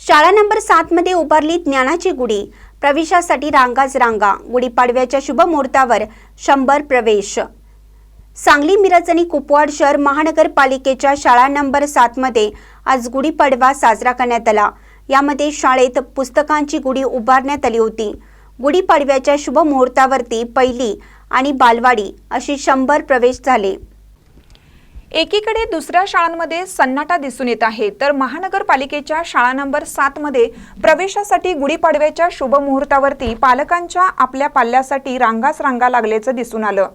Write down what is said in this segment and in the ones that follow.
शाळा नंबर सातमध्ये उभारली ज्ञानाची गुढी. प्रवेशासाठी रांगाच रांगा. गुढीपाडव्याच्या शुभ मुहूर्तावर शंभर प्रवेश. सांगली मिरज आणि कुपवाड शहर महानगरपालिकेच्या शाळा नंबर सातमध्ये आज गुढीपाडवा साजरा करण्यात आला. यामध्ये शाळेत पुस्तकांची गुढी उभारण्यात आली होती. गुढीपाडव्याच्या शुभ मुहूर्तावरती पहिली आणि बालवाडी अशी शंभर प्रवेश झाले. एकीकडे दुसऱ्या शाळांमध्ये सन्नाटा दिसून येत आहे तर महानगरपालिकेच्या शाळा नंबर सात मध्ये प्रवेशासाठी गुढीपाडव्याच्या शुभमुहूर्तावरती पालकांच्या आपल्या पाल्यासाठी रांगाच रांगा लागल्याचं दिसून आलं.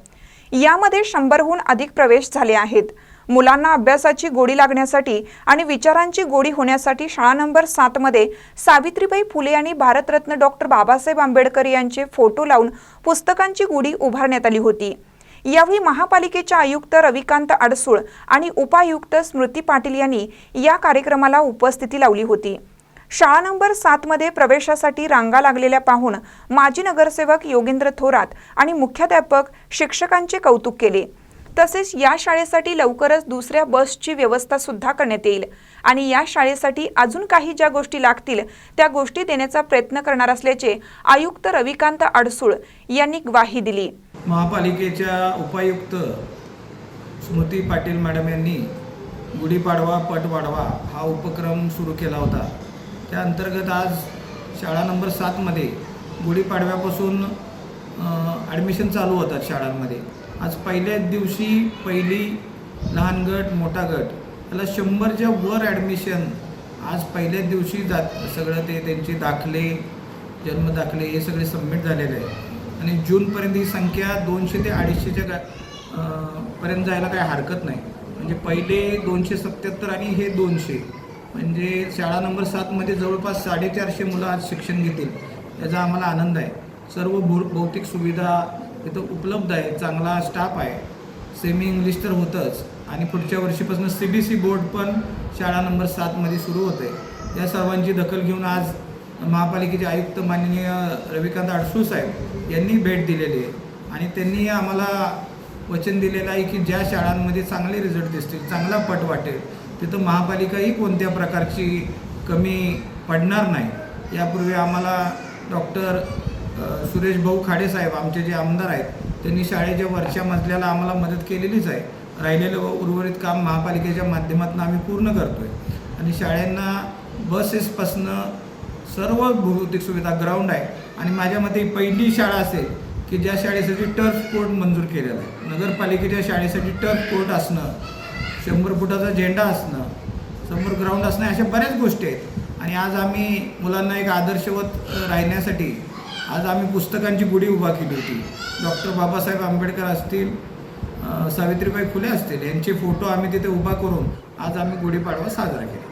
यामध्ये शंभरहून अधिक प्रवेश झाले आहेत. मुलांना अभ्यासाची गोडी लागण्यासाठी आणि विचारांची गोडी होण्यासाठी शाळा नंबर सातमध्ये सावित्रीबाई फुले आणि भारतरत्न डॉक्टर बाबासाहेब आंबेडकर यांचे फोटो लावून पुस्तकांची गुढी उभारण्यात आली होती. यावेळी महापालिकेच्या आयुक्त रविकांत अडसूळ आणि उपायुक्त स्मृती पाटील यांनी या कार्यक्रमाला उपस्थिती लावली होती. शाळा नंबर सातमध्ये प्रवेशासाठी रांगा लागलेल्या पाहून माजी नगरसेवक योगेंद्र थोरात आणि मुख्याध्यापक शिक्षकांचे कौतुक केले. तसेच या शाळेसाठी लवकरच दुसऱ्या बसची व्यवस्था सुद्धा करण्यात येईल आणि या शाळेसाठी अजून काही ज्या गोष्टी लागतील त्या गोष्टी देण्याचा प्रयत्न करणार असल्याचे आयुक्त रविकांत अडसूळ यांनी ग्वाही दिली. महापालिकेच्या उपायुक्त स्मृती पाटील मॅडम यांनी गुढीपाडवा पटवाढवा हा उपक्रम सुरू केला होता. त्या अंतर्गत आज शाळा नंबर सातमध्ये गुढीपाडव्यापासून ॲडमिशन चालू होतात शाळांमध्ये. आज पहिल्याच दिवशी पहिली लहान गट मोठा गट याला शंभरच्या वर ॲडमिशन आज पहिल्याच दिवशी जात सगळं ते त्यांचे दाखले जन्मदाखले हे सगळे सबमिट झालेले आहे आणि जूनपर्यंत ही संख्या दोनशे ते अडीचशेच्या का पर्यंत जायला काही हरकत नाही. म्हणजे पहिले दोनशे सत्याहत्तर आणि हे दोनशे. म्हणजे शाळा नंबर सातमध्ये जवळपास साडेचारशे मुलं आज शिक्षण घेतील याचा आम्हाला आनंद आहे. सर्व भू भौतिक सुविधा इथं उपलब्ध आहे चांगला स्टाफ आहे. सेमी इंग्लिश तर होतंच. आणि पुढच्या वर्षीपासून सी बी सी बोर्ड पण शाळा नंबर सातमध्ये सुरू होतं आहे या सर्वांची दखल घेऊन आज महापालिकेचे आयुक्त माननीय रविकांत अडसूळ साहेब यांनी भेट दिलेली आहे. आणि त्यांनी आम्हाला वचन दिलेलं आहे की ज्या शाळांमध्ये चांगले रिझल्ट दिसतील चांगला पट वाटेल तिथं महापालिकाही कोणत्या प्रकारची कमी पडणार नाही. यापूर्वी आम्हाला डॉक्टर सुरेश भाऊ खाडे साहेब आमचे जे आमदार आहेत त्यांनी शाळेच्या वरच्या मजल्याला आम्हाला मदत केलेलीच आहे. राहिलेलं व उर्वरित काम महापालिकेच्या माध्यमातून आम्ही पूर्ण करतो आहे आणि शाळांना बसेसपासनं सर्व भौतिक सुविधा ग्राउंड आहे. आणि माझ्या मते पहिली शाळा असेल की ज्या शाळेसाठी टर्फ कोर्ट मंजूर केलेला आहे. नगरपालिकेच्या शाळेसाठी टर्फ कोर्ट असणं शंभर फुटाचा झेंडा असणं समोर ग्राउंड असणं अशा बऱ्याच गोष्टी आहेत. आणि आज आम्ही मुलांना एक आदर्शवत राहण्यासाठी आज आम्ही पुस्तकांची गुढी उभा केली होती. डॉक्टर बाबासाहेब आंबेडकर असतील सावित्रीबाई फुले असतील यांचे फोटो आम्ही तिथे उभा करून आज आम्ही गुढीपाडवा साजरा केला.